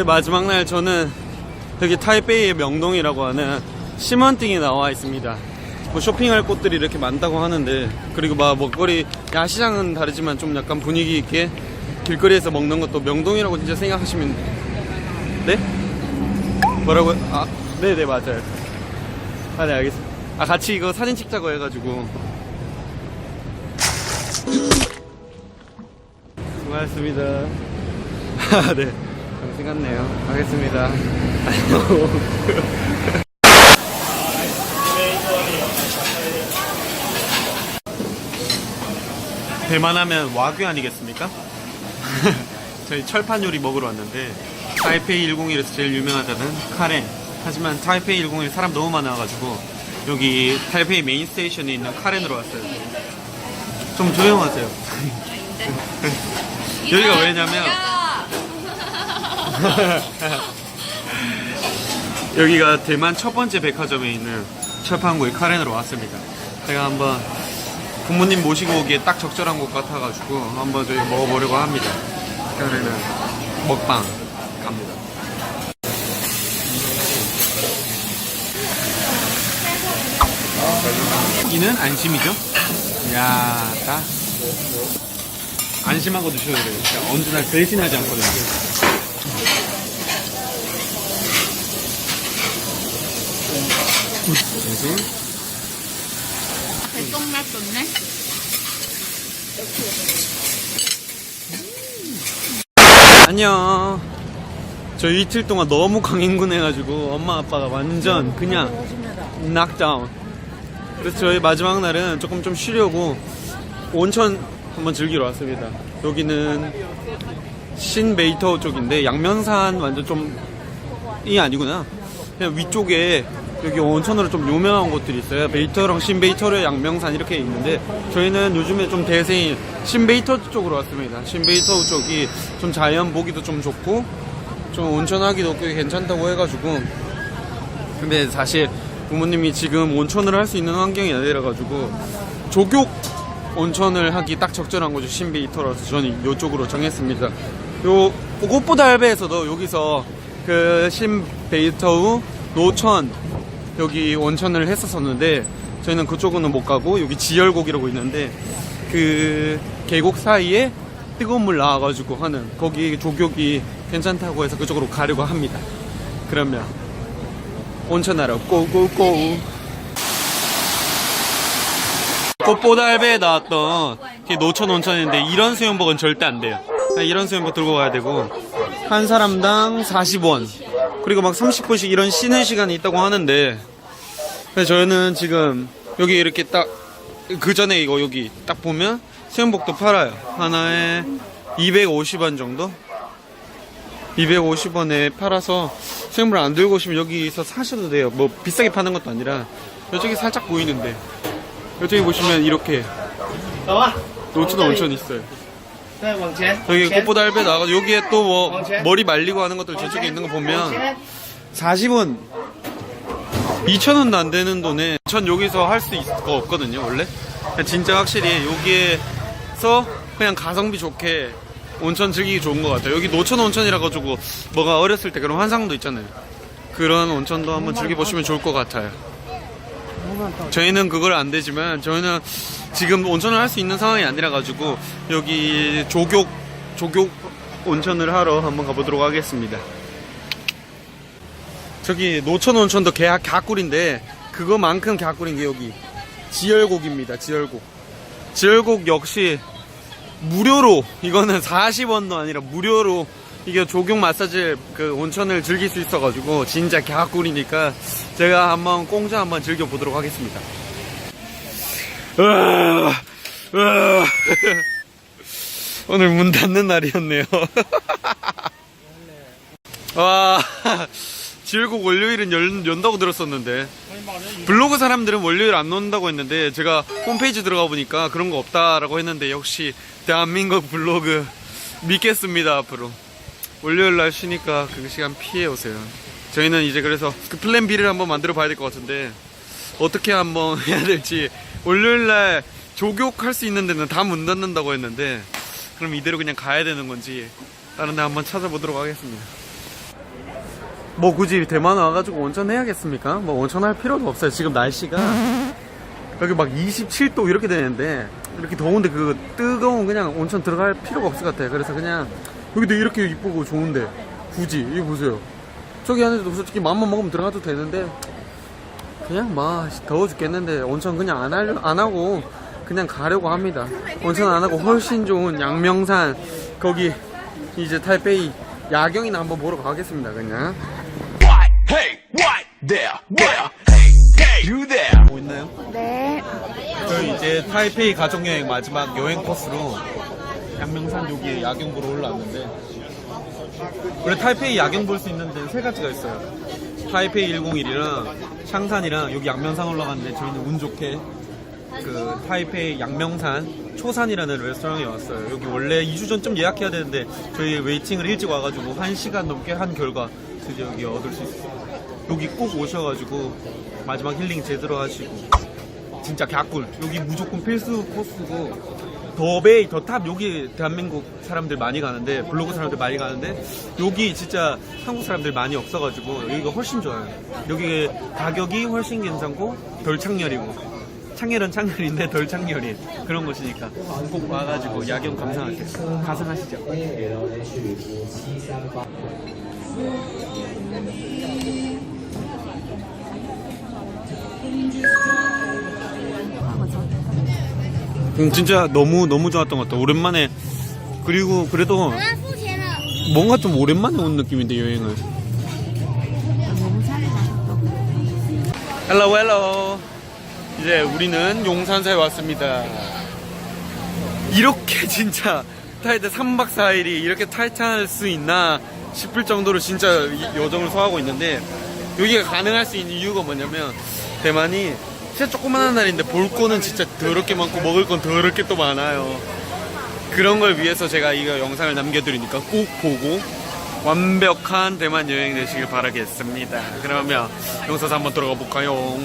네, 마지막 날 저는 여기 타이베이의 명동이라고 하는 시먼띵에 나와 있습니다. 뭐 쇼핑할 곳들이 이렇게 많다고 하는데 그리고 막 먹거리 야시장은 다르지만 좀 약간 분위기 있게 길거리에서 먹는 것도 명동이라고 진짜 생각하시면 네? 뭐라고요? 아, 네네 맞아요. 아, 네 알겠습니다. 아 같이 이거 사진 찍자고 해가지고 수고하셨습니다. 아, 네. 같네요. 가겠습니다. 대만하면 와규 아니겠습니까? 저희 철판 요리 먹으러 왔는데 타이페이 101에서 제일 유명하다는 카레 하지만 타이페이 101 사람 너무 많아가지고 여기 타이페이 메인 스테이션에 있는 카렌으로 왔어요 좀 조용하세요 여기가 왜냐면 여기가 대만 첫 번째 백화점에 있는 철판구의 카렌으로 왔습니다. 제가 한번 부모님 모시고 오기에 딱 적절한 곳 같아가지고 한번 저희 먹어보려고 합니다. 카렌은 먹방 갑니다. 이는 안심이죠? 이야, 딱. 안심하고 드셔야 돼요. 언제나 배신하지 않거든요. 백종맛 좋네. 안녕. 저 이틀 동안 너무 강행군해가지고 엄마 아빠가 완전 그냥 낙다운. 그래서 저희 마지막 날은 조금 좀 쉬려고 온천 한번 즐기러 왔습니다. 여기는 신베이터 쪽인데 양면산 완전 좀이 아니구나. 그냥 위쪽에 여기 온천으로 좀 유명한 곳들이 있어요. 베이터랑 신베이터의 양명산 이렇게 있는데 저희는 요즘에 좀 대세인 신베이터 쪽으로 왔습니다. 신베이터 쪽이 좀 자연 보기도 좀 좋고 좀 온천하기도 꽤 괜찮다고 해가지고 근데 사실 부모님이 지금 온천을 할 수 있는 환경이 아니라 가지고 조교 온천을 하기 딱 적절한 거죠 신베이터라서 저는 이쪽으로 정했습니다. 요 꽃보다 할배에서도 여기서 그 신베이터우 노천 여기 온천을 했었었는데 저희는 그쪽은 못 가고 여기 지열곡이라고 있는데 그 계곡 사이에 뜨거운 물 나와가지고 하는 거기 조격이 괜찮다고 해서 그쪽으로 가려고 합니다. 그러면 온천하러 고고고 꽃보다 할배에 나왔던 그 노천 온천인데 이런 수영복은 절대 안 돼요. 이런 수영복 들고 가야 되고 한 사람당 40원 그리고 막 30분씩 이런 쉬는 시간이 있다고 하는데 네, 저희는 지금 여기 이렇게 딱 그 전에 이거 여기 딱 보면 수영복도 팔아요. 하나에 250원 정도? 250원에 팔아서 수영복을 안 들고 오시면 여기서 사셔도 돼요. 뭐 비싸게 파는 것도 아니라 이쪽이 살짝 보이는데 이쪽에 보시면 이렇게 나와. 5천 원 5천 있어요. 여기 꽃보다 할배 나가서 여기에 또 뭐 머리 말리고 하는 것들 저쪽에 있는 거 보면 40원 2,000원도 안 되는 돈에 전 여기서 할 수 있을 거 없거든요 원래. 진짜 확실히 여기에서 그냥 가성비 좋게 온천 즐기기 좋은 것 같아요. 여기 노천 온천이라 가지고 뭐가 어렸을 때 그런 환상도 있잖아요. 그런 온천도 한번 즐겨보시면 좋을 것 같아요. 저희는 그걸 안 되지만 저희는 지금 온천을 할 수 있는 상황이 아니라 가지고 여기 조교 조교 온천을 하러 한번 가보도록 하겠습니다. 저기 노천 온천도 개 갸꿀인데 그거만큼 갸꿀인 게 여기 지열곡입니다. 지열곡. 지열곡 역시 무료로 이거는 40원도 아니라 무료로 이게 조경 마사지 그 온천을 즐길 수 있어가지고 진짜 갸꿀이니까 제가 한번 공짜 한번 즐겨 보도록 하겠습니다. 오늘 문 닫는 날이었네요. 와, 지열곡 월요일은 연, 연다고 들었었는데. 블로그 사람들은 월요일 안 논다고 했는데 제가 홈페이지 들어가 보니까 그런 거 없다라고 했는데 역시 대한민국 블로그 믿겠습니다 앞으로. 월요일 날 쉬니까 그 시간 피해 오세요. 저희는 이제 그래서 그 플랜 B를 한번 만들어 봐야 될 것 같은데 어떻게 한번 해야 될지 월요일 날 조교할 수 있는 데는 다 문 닫는다고 했는데 그럼 이대로 그냥 가야 되는 건지 다른 데 한번 찾아보도록 하겠습니다 뭐 굳이 대만 와가지고 온천 해야겠습니까? 뭐 온천 할 필요도 없어요. 지금 날씨가 여기 막 27도 이렇게 되는데 이렇게 더운데 그 뜨거운 그냥 온천 들어갈 필요가 없을 것 같아요. 그래서 그냥 여기도 이렇게 이쁘고 좋은데 굳이 이거 보세요. 저기 안에도 솔직히 마음만 먹으면 들어가도 되는데 그냥 막 더워 죽겠는데 온천 그냥 안, 할, 안 하고 그냥 가려고 합니다. 온천 안 하고 훨씬 좋은 양명산 거기 이제 탈페이 야경이나 한번 보러 가겠습니다. 그냥. There, where? Hey, hey, you there? 뭐 있나요? 네. 저희 이제 타이페이 가족여행 마지막 여행 코스로 양명산 여기 야경 보러 올라왔는데 원래 타이페이 야경 볼 수 있는 데는 세 가지가 있어요. 타이페이 101이랑 샹산이랑 여기 양명산 올라갔는데 저희는 운 좋게 그 타이페이 양명산 초산이라는 레스토랑에 왔어요. 여기 원래 2주 전쯤 예약해야 되는데 저희 웨이팅을 일찍 와가지고 1시간 넘게 한 결과 드디어 여기 얻을 수 있어요. 여기 꼭 오셔가지고 마지막 힐링 제대로 하시고. 진짜 갸꿀 여기 무조건 필수 코스고. 더베이 더 탑. 여기 대한민국 사람들 많이 가는데 블로그 사람들 많이 가는데 여기 진짜 한국 사람들 많이 없어가지고 여기가 훨씬 좋아요. 여기 가격이 훨씬 괜찮고 덜 창렬이고. 창렬은 창렬인데 덜 창렬인 그런 곳이니까 꼭 와가지고 야경 감상하세요. 가상하시죠 음, 진짜 너무 너무 좋았던 것 같아. 오랜만에 그리고 그래도 뭔가 좀 오랜만에 온 느낌인데 여행을. 헬로 헬로. 이제 우리는 용산사에 왔습니다. 이렇게 진짜 타이드 3박 4일이 이렇게 타이트할 수 있나 싶을 정도로 진짜 이 여정을 소화하고 있는데 여기가 가능할 수 있는 이유가 뭐냐면 대만이 진짜 조그만한 날인데 볼 거는 진짜 더럽게 많고 먹을 건 더럽게 또 많아요. 그런 걸 위해서 제가 이거 영상을 남겨드리니까 꼭 보고 완벽한 대만 여행 되시길 바라겠습니다. 그러면 용산사 한번 들어가 볼까요?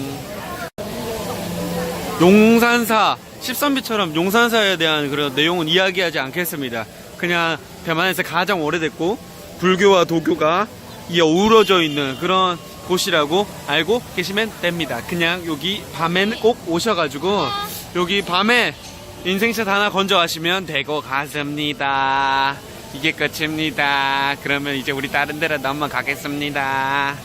용산사 13비처럼 용산사에 대한 그런 내용은 이야기하지 않겠습니다. 그냥 대만에서 가장 오래됐고 불교와 도교가 이 어우러져 있는 그런 곳이라고 알고 계시면 됩니다. 그냥 여기 밤에는 꼭 오셔가지고 여기 밤에 인생샷 하나 건져 가시면 되고 가습니다. 이게 끝입니다. 그러면 이제 우리 다른 데라도 한번 가겠습니다.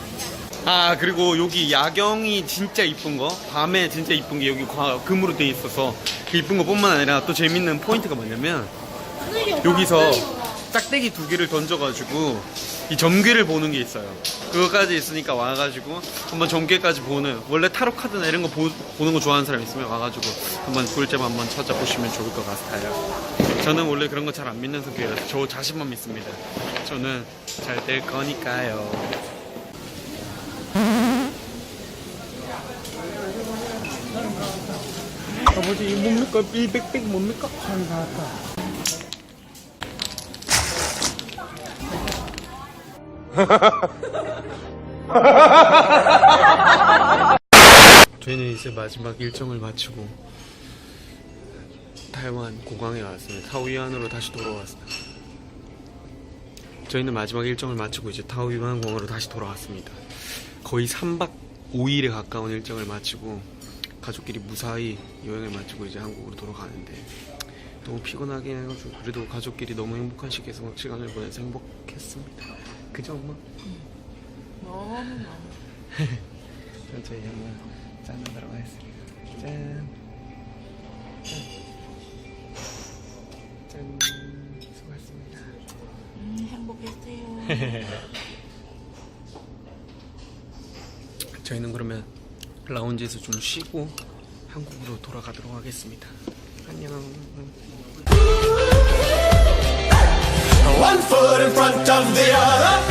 아 그리고 여기 야경이 진짜 이쁜 거 밤에 진짜 이쁜 게 여기 과- 금으로 돼 있어서 그 이쁜 것뿐만 아니라 또 재밌는 포인트가 뭐냐면 여기서 짝대기 두 개를 던져가지고 이 점괘를 보는 게 있어요. 그거까지 있으니까 와가지고 한번 점괘까지 보는 원래 타로 카드나 이런 거 보, 는거 좋아하는 사람 있으면 와가지고 한번 꿀잼 한번 찾아보시면 좋을 것 같아요. 저는 원래 그런 거 잘 안 믿는 성격이라서 저 자신만 믿습니다. 저는 잘 될 거니까요. 아버지 이 뭡니까? 삐백백 뭡니까? 잘 나왔다. 저희는 이제 마지막 일정을 마치고 타이완 고강에 왔습니다. 타오유안으로 다시 돌아왔습니다. 저희는 마지막 일정을 마치고 이제 타오유안 공항으로 다시 돌아왔습니다. 거의 3박 5일에 가까운 일정을 마치고 가족끼리 무사히 여행을 마치고 이제 한국으로 돌아가는데 너무 피곤하긴 해가지고 그래도 가족끼리 너무 행복한 시기에서 시간을 보내서 행복했습니다. 그죠 엄마? 너무 너무. 그럼 저희 한번 짠하도록 하겠습니다. 짠. 짠. 수고하셨습니다. 음, 행복했어요. 저희는 그러면 라운지에서 좀 쉬고 한국으로 돌아가도록 하겠습니다. 안녕. foot in front of the other.